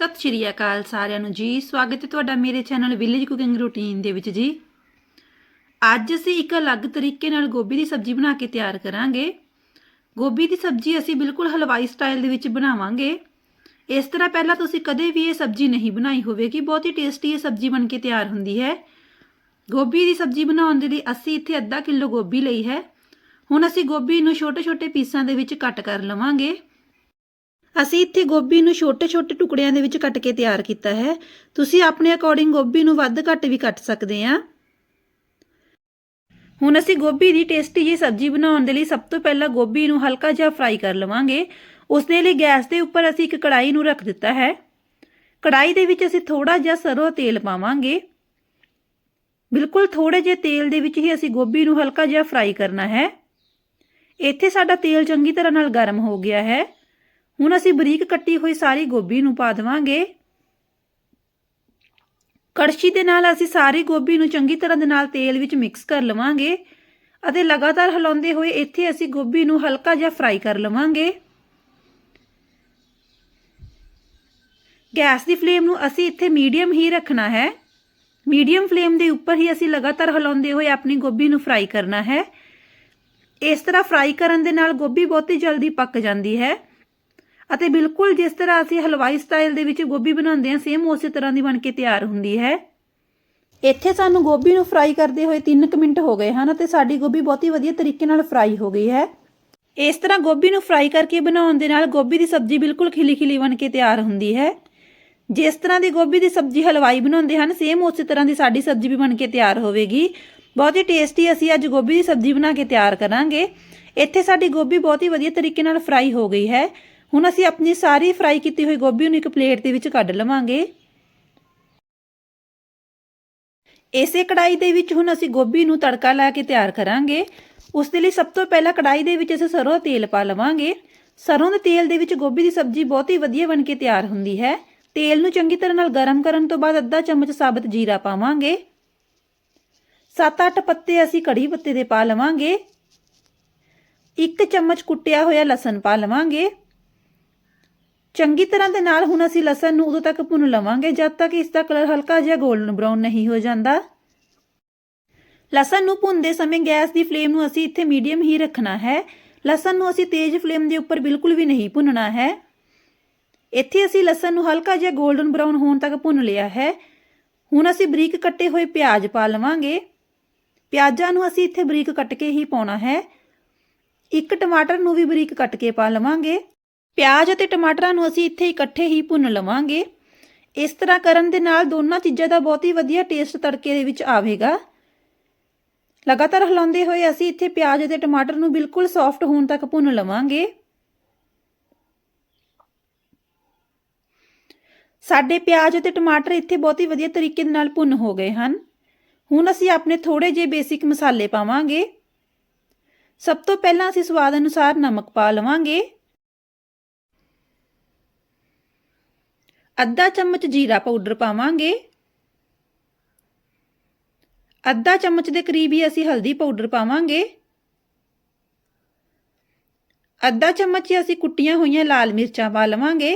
ਸਤਿ ਸ਼੍ਰੀ ਅਕਾਲ ਸਾਰਿਆਂ ਨੂੰ ਜੀ। ਸਵਾਗਤ ਹੈ ਤੁਹਾਡਾ ਮੇਰੇ ਚੈਨਲ ਵਿਲੇਜ ਕੁਕਿੰਗ ਰੂਟੀਨ ਦੇ ਵਿੱਚ ਜੀ। ਅੱਜ ਅਸੀਂ ਇੱਕ ਅਲੱਗ ਤਰੀਕੇ ਨਾਲ ਗੋਭੀ ਦੀ ਸਬਜ਼ੀ ਬਣਾ ਕੇ ਤਿਆਰ ਕਰਾਂਗੇ। ਗੋਭੀ ਦੀ ਸਬਜ਼ੀ ਅਸੀਂ ਬਿਲਕੁਲ ਹਲਵਾਈ ਸਟਾਈਲ ਦੇ ਵਿੱਚ ਬਣਾਵਾਂਗੇ। ਇਸ ਤਰ੍ਹਾਂ ਪਹਿਲਾਂ ਤੁਸੀਂ ਕਦੇ ਵੀ ਇਹ ਸਬਜ਼ੀ ਨਹੀਂ ਬਣਾਈ ਹੋਵੇਗੀ। ਬਹੁਤ ਹੀ ਟੇਸਟੀ ਇਹ ਸਬਜ਼ੀ ਬਣ ਕੇ ਤਿਆਰ ਹੁੰਦੀ ਹੈ। ਗੋਭੀ ਦੀ ਸਬਜ਼ੀ ਬਣਾਉਣ ਦੇ ਲਈ ਅਸੀਂ ਇੱਥੇ ਅੱਧਾ ਕਿਲੋ ਗੋਭੀ ਲਈ ਹੈ। ਹੁਣ ਅਸੀਂ ਗੋਭੀ ਨੂੰ ਛੋਟੇ-ਛੋਟੇ ਪੀਸਾਂ ਦੇ ਵਿੱਚ ਕੱਟ ਕਰ ਲਵਾਂਗੇ। ਅਸੀਂ ਇੱਥੇ ਗੋਭੀ ਨੂੰ ਛੋਟੇ-ਛੋਟੇ ਟੁਕੜਿਆਂ ਦੇ ਵਿੱਚ ਕੱਟ ਕੇ ਤਿਆਰ ਕੀਤਾ ਹੈ। ਤੁਸੀਂ ਆਪਣੇ ਅਕੋਰਡਿੰਗ ਗੋਭੀ ਨੂੰ ਵੱਧ ਘੱਟ ਵੀ ਕੱਟ ਸਕਦੇ ਆ। ਹੁਣ ਅਸੀਂ ਗੋਭੀ ਦੀ ਟੇਸਟੀ ਜਿਹੀ ਸਬਜ਼ੀ ਬਣਾਉਣ ਦੇ ਲਈ ਸਭ ਤੋਂ ਪਹਿਲਾਂ ਗੋਭੀ ਨੂੰ ਹਲਕਾ ਜਿਹਾ ਫਰਾਈ ਕਰ ਲਵਾਂਗੇ। ਉਸ ਦੇ ਲਈ ਗੈਸ ਦੇ ਉੱਪਰ ਅਸੀਂ ਇੱਕ ਕੜਾਈ ਨੂੰ ਰੱਖ ਦਿੱਤਾ ਹੈ। ਕੜਾਈ ਦੇ ਵਿੱਚ ਅਸੀਂ ਥੋੜਾ ਜਿਹਾ ਸਰੋਂ ਤੇਲ ਪਾਵਾਂਗੇ। ਬਿਲਕੁਲ ਥੋੜੇ ਜਿਹੇ ਤੇਲ ਦੇ ਵਿੱਚ ਹੀ ਅਸੀਂ ਗੋਭੀ ਨੂੰ ਹਲਕਾ ਜਿਹਾ ਫਰਾਈ ਕਰਨਾ ਹੈ। ਇੱਥੇ ਸਾਡਾ ਤੇਲ ਚੰਗੀ ਤਰ੍ਹਾਂ ਨਾਲ ਗਰਮ ਹੋ ਗਿਆ ਹੈ। ਹੁਣ ਅਸੀਂ ਬਰੀਕ ਕੱਟੀ ਹੋਈ ਸਾਰੀ ਗੋਭੀ ਨੂੰ ਪਾ ਦੇਵਾਂਗੇ। ਕੜਛੀ ਦੇ ਨਾਲ ਅਸੀਂ ਸਾਰੀ ਗੋਭੀ ਨੂੰ ਚੰਗੀ ਤਰ੍ਹਾਂ ਦੇ ਨਾਲ ਤੇਲ ਵਿੱਚ ਮਿਕਸ ਕਰ ਲਵਾਂਗੇ ਅਤੇ ਲਗਾਤਾਰ ਹਿਲਾਉਂਦੇ ਹੋਏ ਇੱਥੇ ਅਸੀਂ ਗੋਭੀ ਨੂੰ ਹਲਕਾ ਜਿਹਾ ਫਰਾਈ ਕਰ ਲਵਾਂਗੇ। ਗੈਸ ਦੀ ਫਲੇਮ ਨੂੰ ਅਸੀਂ ਇੱਥੇ ਮੀਡੀਅਮ ਹੀ ਰੱਖਣਾ ਹੈ। ਮੀਡੀਅਮ ਫਲੇਮ ਦੇ ਉੱਪਰ ਹੀ ਅਸੀਂ ਲਗਾਤਾਰ ਹਿਲਾਉਂਦੇ ਹੋਏ ਆਪਣੀ ਗੋਭੀ ਨੂੰ ਫਰਾਈ ਕਰਨਾ ਹੈ। ਇਸ ਤਰ੍ਹਾਂ ਫਰਾਈ ਕਰਨ ਦੇ ਨਾਲ ਗੋਭੀ ਬਹੁਤੀ ਜਲਦੀ ਪੱਕ ਜਾਂਦੀ ਹੈ। ਅਤੇ ਬਿਲਕੁਲ ਜਿਸ ਤਰ੍ਹਾਂ ਅਸੀਂ ਹਲਵਾਈ ਸਟਾਈਲ ਦੇ ਵਿੱਚ ਗੋਭੀ ਬਣਾਉਂਦੇ ਹਾਂ ਸੇਮ ਉਸੇ ਤਰ੍ਹਾਂ ਦੀ ਬਣ ਕੇ ਤਿਆਰ ਹੁੰਦੀ ਹੈ। ਇੱਥੇ ਸਾਨੂੰ ਗੋਭੀ ਨੂੰ ਫਰਾਈ ਕਰਦੇ ਹੋਏ 3 ਮਿੰਟ ਹੋ ਗਏ ਹਨ ਅਤੇ ਸਾਡੀ ਗੋਭੀ ਬਹੁਤ ਹੀ ਵਧੀਆ ਤਰੀਕੇ ਨਾਲ ਫਰਾਈ ਹੋ ਗਈ ਹੈ। ਇਸ ਤਰ੍ਹਾਂ ਗੋਭੀ ਨੂੰ ਫਰਾਈ ਕਰਕੇ ਬਣਾਉਣ ਦੇ ਨਾਲ ਗੋਭੀ ਦੀ ਸਬਜ਼ੀ ਬਿਲਕੁਲ ਖਿਲੀ-ਖਿਲੀ ਬਣ ਕੇ ਤਿਆਰ ਹੁੰਦੀ ਹੈ। ਜਿਸ ਤਰ੍ਹਾਂ ਦੀ ਗੋਭੀ ਦੀ ਸਬਜ਼ੀ ਹਲਵਾਈ ਬਣਾਉਂਦੇ ਹਨ ਸੇਮ ਉਸੇ ਤਰ੍ਹਾਂ ਦੀ ਸਾਡੀ ਸਬਜ਼ੀ ਵੀ ਬਣ ਕੇ ਤਿਆਰ ਹੋਵੇਗੀ। ਬਹੁਤ ਹੀ ਟੇਸਟੀ ਅਸੀਂ ਅੱਜ ਗੋਭੀ ਦੀ ਸਬਜ਼ੀ ਬਣਾ ਕੇ ਤਿਆਰ ਕਰਾਂਗੇ। ਇੱਥੇ ਸਾਡੀ ਗੋਭੀ ਬਹੁਤ ਹੀ ਵਧੀਆ ਤਰੀਕੇ ਨਾਲ ਫਰਾਈ ਹੋ ਗਈ ਹੈ। ਹੁਣ ਅਸੀਂ ਆਪਣੀ ਸਾਰੀ ਫਰਾਈ ਕੀਤੀ ਹੋਈ ਗੋਭੀ ਨੂੰ ਇੱਕ ਪਲੇਟ ਦੇ ਵਿੱਚ ਕੱਢ ਲਵਾਂਗੇ। ਇਸੇ ਕੜਾਈ ਦੇ ਵਿੱਚ ਹੁਣ ਅਸੀਂ ਗੋਭੀ ਨੂੰ ਤੜਕਾ ਲਾ ਕੇ ਤਿਆਰ ਕਰਾਂਗੇ। ਉਸ ਦੇ ਲਈ ਸਭ ਤੋਂ ਪਹਿਲਾਂ ਕੜਾਈ ਦੇ ਵਿੱਚ ਅਸੀਂ ਸਰੋਂ ਦਾ ਤੇਲ ਪਾ ਲਵਾਂਗੇ। ਸਰੋਂ ਦੇ ਤੇਲ ਦੇ ਵਿੱਚ ਗੋਭੀ ਦੀ ਸਬਜ਼ੀ ਬਹੁਤ ਹੀ ਵਧੀਆ ਬਣ ਕੇ ਤਿਆਰ ਹੁੰਦੀ ਹੈ। ਤੇਲ ਨੂੰ ਚੰਗੀ ਤਰ੍ਹਾਂ ਨਾਲ ਗਰਮ ਕਰਨ ਤੋਂ ਬਾਅਦ ਅੱਧਾ ਚਮਚ ਸਾਬਤ ਜੀਰਾ ਪਾਵਾਂਗੇ। 7-8 ਪੱਤੇ ਅਸੀਂ ਕੜੀ ਪੱਤੇ ਦੇ ਪਾ ਲਵਾਂਗੇ। 1 ਚਮਚ ਕੁੱਟਿਆ ਹੋਇਆ ਲਸਣ ਪਾ ਲਵਾਂਗੇ। ਚੰਗੀ ਤਰ੍ਹਾਂ ਦੇ ਨਾਲ ਹੁਣ ਅਸੀਂ ਲਸਣ ਨੂੰ ਉਦੋਂ ਤੱਕ ਭੁੰਨ ਲਵਾਂਗੇ, ਜਦ ਤੱਕ ਇਸ ਦਾ ਕਲਰ ਹਲਕਾ ਜਿਹਾ 골ਡਨ ਬ੍ਰਾਊਨ ਨਹੀਂ ਹੋ ਜਾਂਦਾ। ਲਸਣ ਨੂੰ ਭੁੰਨਦੇ ਸਮੇਂ ਗੈਸ ਦੀ ਫਲੇਮ ਨੂੰ ਅਸੀਂ ਇੱਥੇ ਮੀਡੀਅਮ ਹੀ ਰੱਖਣਾ ਹੈ। ਲਸਣ ਨੂੰ ਅਸੀਂ ਤੇਜ਼ ਫਲੇਮ ਦੇ ਉੱਪਰ ਬਿਲਕੁਲ ਵੀ ਨਹੀਂ ਭੁੰਨਣਾ ਹੈ। ਇੱਥੇ ਅਸੀਂ ਲਸਣ ਨੂੰ ਹਲਕਾ ਜਿਹਾ 골ਡਨ ਬ੍ਰਾਊਨ ਹੋਣ ਤੱਕ ਭੁੰਨ ਲਿਆ ਹੈ। ਹੁਣ ਅਸੀਂ ਬਰੀਕ ਕੱਟੇ ਹੋਏ ਪਿਆਜ਼ ਪਾ ਲਵਾਂਗੇ। ਪਿਆਜ਼ਾਂ ਨੂੰ ਅਸੀਂ ਇੱਥੇ ਬਰੀਕ ਕੱਟ ਕੇ ਹੀ ਪਾਉਣਾ ਹੈ। ਇੱਕ ਟਮਾਟਰ ਨੂੰ ਵੀ ਬਰੀਕ ਕੱਟ ਕੇ ਪਾ ਲਵਾਂਗੇ। ਪਿਆਜ਼ ਅਤੇ ਟਮਾਟਰਾਂ ਨੂੰ ਅਸੀਂ ਇੱਥੇ ਇਕੱਠੇ ਹੀ ਭੁੰਨ ਲਵਾਂਗੇ। ਇਸ ਤਰ੍ਹਾਂ ਕਰਨ ਦੇ ਨਾਲ ਦੋਨਾਂ ਚੀਜ਼ਾਂ ਦਾ ਬਹੁਤ ਹੀ ਵਧੀਆ ਟੇਸਟ ਤੜਕੇ ਦੇ ਵਿੱਚ ਆਵੇਗਾ। ਲਗਾਤਾਰ ਹਿਲਾਉਂਦੇ ਹੋਏ ਅਸੀਂ ਇੱਥੇ ਪਿਆਜ਼ ਅਤੇ ਟਮਾਟਰ ਨੂੰ ਬਿਲਕੁਲ ਸੌਫਟ ਹੋਣ ਤੱਕ ਭੁੰਨ ਲਵਾਂਗੇ। ਸਾਡੇ ਪਿਆਜ਼ ਅਤੇ ਟਮਾਟਰ ਇੱਥੇ ਬਹੁਤ ਹੀ ਵਧੀਆ ਤਰੀਕੇ ਨਾਲ ਭੁੰਨ ਹੋ ਗਏ ਹਨ। ਹੁਣ ਅਸੀਂ ਆਪਣੇ ਥੋੜੇ ਜਿਹੇ ਬੇਸਿਕ ਮਸਾਲੇ ਪਾਵਾਂਗੇ। ਸਭ ਤੋਂ ਪਹਿਲਾਂ ਅਸੀਂ ਸਵਾਦ ਅਨੁਸਾਰ ਨਮਕ ਪਾ ਲਵਾਂਗੇ। ਅੱਧਾ ਚਮਚ ਜੀਰਾ ਪਾਊਡਰ ਪਾਵਾਂਗੇ। ਅੱਧਾ ਚਮਚ ਦੇ ਕਰੀਬ ਹੀ ਅਸੀਂ ਹਲਦੀ ਪਾਊਡਰ ਪਾਵਾਂਗੇ। ਅੱਧਾ ਚਮਚ ਹੀ ਅਸੀਂ ਕੁੱਟੀਆਂ ਹੋਈਆਂ ਲਾਲ ਮਿਰਚਾਂ ਪਾ ਲਵਾਂਗੇ।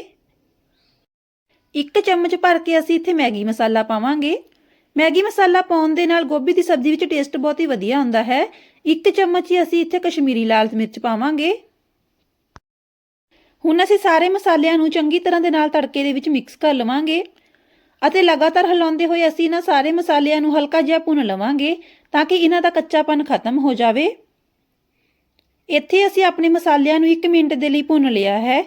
ਇੱਕ ਚਮਚ ਭਰ ਕੇ ਅਸੀਂ ਇੱਥੇ ਮੈਗੀ ਮਸਾਲਾ ਪਾਵਾਂਗੇ। ਮੈਗੀ ਮਸਾਲਾ ਪਾਉਣ ਦੇ ਨਾਲ ਗੋਭੀ ਦੀ ਸਬਜ਼ੀ ਵਿੱਚ ਟੇਸਟ ਬਹੁਤ ਹੀ ਵਧੀਆ ਹੁੰਦਾ ਹੈ। ਇੱਕ ਚਮਚ ਹੀ ਅਸੀਂ ਇੱਥੇ ਕਸ਼ਮੀਰੀ ਲਾਲ ਮਿਰਚ ਪਾਵਾਂਗੇ। ਹੁਣ ਅਸੀਂ ਸਾਰੇ ਮਸਾਲਿਆਂ ਨੂੰ ਚੰਗੀ ਤਰ੍ਹਾਂ ਦੇ ਨਾਲ ਤੜਕੇ ਦੇ ਵਿੱਚ ਮਿਕਸ ਕਰ ਲਵਾਂਗੇ ਅਤੇ ਲਗਾਤਾਰ ਹਿਲਾਉਂਦੇ ਹੋਏ ਅਸੀਂ ਇਹਨਾਂ ਸਾਰੇ ਮਸਾਲਿਆਂ ਨੂੰ ਹਲਕਾ ਜਿਹਾ ਭੁੰਨ ਲਵਾਂਗੇ ਤਾਂ ਕਿ ਇਹਨਾਂ ਦਾ ਕੱਚਾਪਨ ਖਤਮ ਹੋ ਜਾਵੇ। ਇੱਥੇ ਅਸੀਂ ਆਪਣੇ ਮਸਾਲਿਆਂ ਨੂੰ 1 ਮਿੰਟ ਦੇ ਲਈ ਭੁੰਨ ਲਿਆ ਹੈ।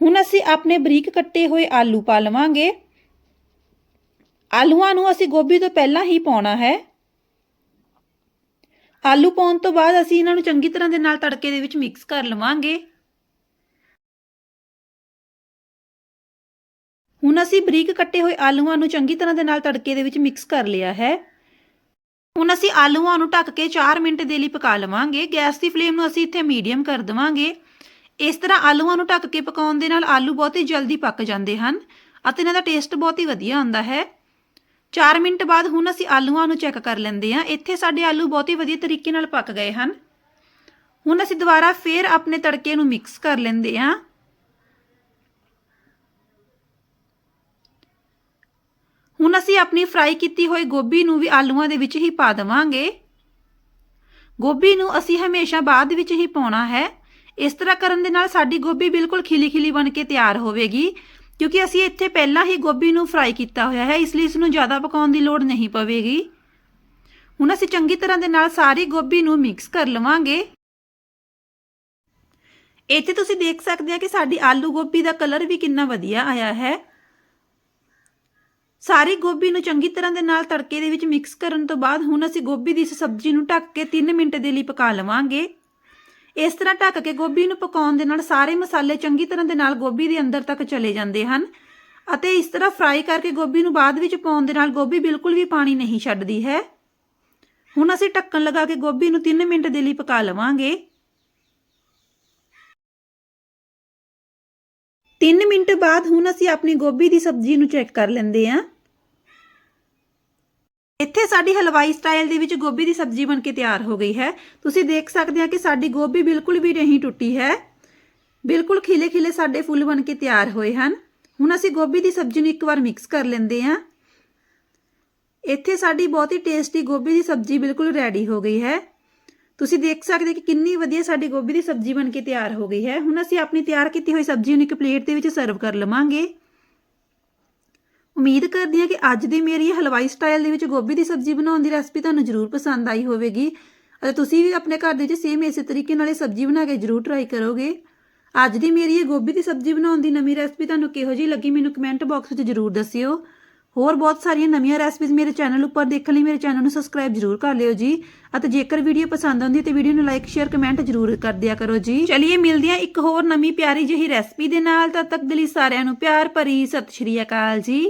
ਹੁਣ ਅਸੀਂ ਆਪਣੇ ਬਰੀਕ ਕੱਟੇ ਹੋਏ ਆਲੂ ਪਾ ਲਵਾਂਗੇ। ਆਲੂਆਂ ਨੂੰ ਅਸੀਂ ਗੋਭੀ ਤੋਂ ਪਹਿਲਾਂ ਹੀ ਪਾਉਣਾ ਹੈ। ਆਲੂ ਪਾਉਣ ਤੋਂ ਬਾਅਦ ਅਸੀਂ ਇਹਨਾਂ ਨੂੰ ਚੰਗੀ ਤਰ੍ਹਾਂ ਦੇ ਨਾਲ ਤੜਕੇ ਦੇ ਵਿੱਚ ਮਿਕਸ ਕਰ ਲਵਾਂਗੇ। ਹੁਣ ਅਸੀਂ ਬਰੀਕ ਕੱਟੇ ਹੋਏ ਆਲੂਆਂ ਨੂੰ ਚੰਗੀ ਤਰ੍ਹਾਂ ਦੇ ਨਾਲ ਤੜਕੇ ਦੇ ਵਿੱਚ ਮਿਕਸ ਕਰ ਲਿਆ ਹੈ। ਹੁਣ ਅਸੀਂ ਆਲੂਆਂ ਨੂੰ ਢੱਕ ਕੇ 4 ਮਿੰਟ ਦੇ ਲਈ ਪਕਾ ਲਵਾਂਗੇ। ਗੈਸ ਦੀ ਫਲੇਮ ਨੂੰ ਅਸੀਂ ਇੱਥੇ ਮੀਡੀਅਮ ਕਰ ਦੇਵਾਂਗੇ। ਇਸ ਤਰ੍ਹਾਂ ਆਲੂਆਂ ਨੂੰ ਢੱਕ ਕੇ ਪਕਾਉਣ ਦੇ ਨਾਲ ਆਲੂ ਬਹੁਤ ਹੀ ਜਲਦੀ ਪੱਕ ਜਾਂਦੇ ਹਨ ਅਤੇ ਇਹਨਾਂ ਦਾ ਟੇਸਟ ਬਹੁਤ ਹੀ ਵਧੀਆ ਆਉਂਦਾ ਹੈ। 4 ਮਿੰਟ ਬਾਅਦ ਹੁਣ ਅਸੀਂ ਆਲੂਆਂ ਨੂੰ ਚੈੱਕ ਕਰ ਲੈਂਦੇ ਹਾਂ। ਇੱਥੇ ਸਾਡੇ ਆਲੂ ਬਹੁਤ ਹੀ ਵਧੀਆ ਤਰੀਕੇ ਨਾਲ ਪੱਕ ਗਏ ਹਨ। ਹੁਣ ਅਸੀਂ ਦੁਬਾਰਾ ਫੇਰ ਆਪਣੇ ਤੜਕੇ ਨੂੰ ਮਿਕਸ ਕਰ ਲੈਂਦੇ ਹਾਂ। ਹੁਣ ਅਸੀਂ ਆਪਣੀ ਫਰਾਈ ਕੀਤੀ ਹੋਈ ਗੋਭੀ ਨੂੰ ਵੀ ਆਲੂਆਂ ਦੇ ਵਿੱਚ ਹੀ ਪਾ ਦੇਵਾਂਗੇ। ਗੋਭੀ ਨੂੰ ਅਸੀਂ ਹਮੇਸ਼ਾ ਬਾਅਦ ਵਿੱਚ ਹੀ ਪਾਉਣਾ ਹੈ। ਇਸ ਤਰ੍ਹਾਂ ਕਰਨ ਦੇ ਨਾਲ ਸਾਡੀ ਗੋਭੀ ਬਿਲਕੁਲ ਖਿਲੀ-ਖਿਲੀ ਬਣ ਕੇ ਤਿਆਰ ਹੋਵੇਗੀ, ਕਿਉਂਕਿ ਅਸੀਂ ਇੱਥੇ ਪਹਿਲਾਂ ਹੀ ਗੋਭੀ ਨੂੰ ਫਰਾਈ ਕੀਤਾ ਹੋਇਆ ਹੈ, ਇਸ ਲਈ ਇਸ ਨੂੰ ਜ਼ਿਆਦਾ ਪਕਾਉਣ ਦੀ ਲੋੜ ਨਹੀਂ ਪਵੇਗੀ। ਹੁਣ ਅਸੀਂ ਚੰਗੀ ਤਰ੍ਹਾਂ ਦੇ ਨਾਲ ਸਾਰੀ ਗੋਭੀ ਨੂੰ ਮਿਕਸ ਕਰ ਲਵਾਂਗੇ। ਇੱਥੇ ਤੁਸੀਂ ਦੇਖ ਸਕਦੇ ਆ ਕਿ ਸਾਡੀ ਆਲੂ ਗੋਭੀ ਦਾ ਕਲਰ ਵੀ ਕਿੰਨਾ ਵਧੀਆ ਆਇਆ ਹੈ। ਸਾਰੀ ਗੋਭੀ ਨੂੰ ਚੰਗੀ ਤਰ੍ਹਾਂ ਦੇ ਨਾਲ ਤੜਕੇ ਦੇ ਵਿੱਚ ਮਿਕਸ ਕਰਨ ਤੋਂ ਬਾਅਦ ਹੁਣ ਅਸੀਂ ਗੋਭੀ ਦੀ ਇਸ ਸਬਜ਼ੀ ਨੂੰ ਢੱਕ ਕੇ 3 ਮਿੰਟ ਦੇ ਲਈ ਪਕਾ ਲਵਾਂਗੇ। ਇਸ ਤਰ੍ਹਾਂ ਢੱਕ ਕੇ ਗੋਭੀ ਨੂੰ ਪਕਾਉਣ ਦੇ ਨਾਲ ਸਾਰੇ ਮਸਾਲੇ ਚੰਗੀ ਤਰ੍ਹਾਂ ਦੇ ਨਾਲ ਗੋਭੀ ਦੇ ਅੰਦਰ ਤੱਕ ਚਲੇ ਜਾਂਦੇ ਹਨ ਅਤੇ ਇਸ ਤਰ੍ਹਾਂ ਫਰਾਈ ਕਰਕੇ ਗੋਭੀ ਨੂੰ ਬਾਅਦ ਵਿੱਚ ਪਾਉਣ ਦੇ ਨਾਲ ਗੋਭੀ ਬਿਲਕੁਲ ਵੀ ਪਾਣੀ ਨਹੀਂ ਛੱਡਦੀ ਹੈ। ਹੁਣ ਅਸੀਂ ਢੱਕਣ ਲਗਾ ਕੇ ਗੋਭੀ ਨੂੰ 3 ਮਿੰਟ ਦੇ ਲਈ ਪਕਾ ਲਵਾਂਗੇ। 3 ਮਿੰਟ ਬਾਅਦ ਹੁਣ ਅਸੀਂ ਆਪਣੀ ਗੋਭੀ ਦੀ ਸਬਜ਼ੀ ਨੂੰ ਚੈੱਕ ਕਰ ਲੈਂਦੇ ਹਾਂ। ਇੱਥੇ ਸਾਡੀ ਹਲਵਾਈ ਸਟਾਈਲ ਦੇ ਵਿੱਚ ਗੋਭੀ ਦੀ ਸਬਜ਼ੀ ਬਣ ਕੇ ਤਿਆਰ ਹੋ ਗਈ ਹੈ। ਤੁਸੀਂ ਦੇਖ ਸਕਦੇ ਆ ਕਿ ਸਾਡੀ ਗੋਭੀ ਬਿਲਕੁਲ ਵੀ ਨਹੀਂ ਟੁੱਟੀ ਹੈ। ਬਿਲਕੁਲ ਖਿਲੇ ਖਿਲੇ ਸਾਡੇ ਫੁੱਲ ਬਣ ਕੇ ਤਿਆਰ ਹੋਏ ਹਨ। ਹੁਣ ਅਸੀਂ ਗੋਭੀ ਦੀ ਸਬਜ਼ੀ ਨੂੰ ਇੱਕ ਵਾਰ ਮਿਕਸ ਕਰ ਲੈਂਦੇ ਹਾਂ। ਇੱਥੇ ਸਾਡੀ ਬਹੁਤ ਹੀ ਟੇਸਟੀ ਗੋਭੀ ਦੀ ਸਬਜ਼ੀ ਬਿਲਕੁਲ ਰੈਡੀ ਹੋ ਗਈ ਹੈ। ਤੁਸੀਂ ਦੇਖ ਸਕਦੇ ਕਿ ਕਿੰਨੀ ਵਧੀਆ ਸਾਡੀ ਗੋਭੀ ਦੀ ਸਬਜ਼ੀ ਬਣ ਕੇ ਤਿਆਰ ਹੋ ਗਈ ਹੈ। ਹੁਣ ਅਸੀਂ ਆਪਣੀ ਤਿਆਰ ਕੀਤੀ ਹੋਈ ਸਬਜ਼ੀ ਨੂੰ ਇੱਕ ਪਲੇਟ ਦੇ ਵਿੱਚ ਸਰਵ ਕਰ ਲਵਾਂਗੇ। ਉਮੀਦ ਕਰਦੀ ਹਾਂ ਕਿ ਅੱਜ ਦੀ ਮੇਰੀ ਹਲਵਾਈ ਸਟਾਈਲ ਦੇ ਵਿੱਚ ਗੋਭੀ ਦੀ ਸਬਜ਼ੀ ਬਣਾਉਣ ਦੀ ਰੈਸਪੀ ਤੁਹਾਨੂੰ ਜ਼ਰੂਰ ਪਸੰਦ ਆਈ ਹੋਵੇਗੀ। ਅਤੇ ਤੁਸੀਂ ਵੀ ਆਪਣੇ ਘਰ ਦੇ ਵਿੱਚ ਸੇਮ ਇਸੇ ਤਰੀਕੇ ਨਾਲ ਇਹ ਸਬਜ਼ੀ ਬਣਾ ਕੇ ਜ਼ਰੂਰ ਟਰਾਈ ਕਰੋਗੇ। ਅੱਜ ਦੀ ਮੇਰੀ ਇਹ ਗੋਭੀ ਦੀ ਸਬਜ਼ੀ ਬਣਾਉਣ ਦੀ ਨਵੀਂ ਰੈਸਪੀ ਤੁਹਾਨੂੰ ਕਿਹੋ ਜਿਹੀ ਲੱਗੀ ਮੈਨੂੰ ਕਮੈਂਟ ਬਾਕਸ ਵਿੱਚ ਜ਼ਰੂਰ ਦੱਸਿਓ। ਹੋਰ ਬਹੁਤ ਸਾਰੀਆਂ ਨਵੀਆਂ ਰੈਸਪੀਜ਼ ਮੇਰੇ ਚੈਨਲ ਉੱਪਰ ਦੇਖਣ ਲਈ ਮੇਰੇ ਚੈਨਲ ਨੂੰ ਸਬਸਕ੍ਰਾਈਬ ਜ਼ਰੂਰ ਕਰ ਲਿਓ ਜੀ। ਅਤੇ ਜੇਕਰ ਵੀਡੀਓ ਪਸੰਦ ਆਉਂਦੀ ਹੈ ਤੇ ਵੀਡੀਓ ਨੂੰ ਲਾਈਕ ਸ਼ੇਅਰ ਕਮੈਂਟ ਜ਼ਰੂਰ ਕਰ ਦਿਆ ਕਰੋ ਜੀ। ਚਲਿਏ ਮਿਲਦੇ ਹਾਂ ਇੱਕ ਹੋਰ ਨਵੀਂ ਪਿਆਰੀ ਜਿਹੀ ਰੈਸਪੀ ਦੇ ਨਾਲ। ਤਦ ਤੱਕ ਦੇ ਲਈ ਸਾਰਿਆਂ ਨੂੰ ਪਿਆਰ ਭਰੀ ਸਤਿ ਸ਼੍ਰੀ ਅਕਾਲ ਜੀ।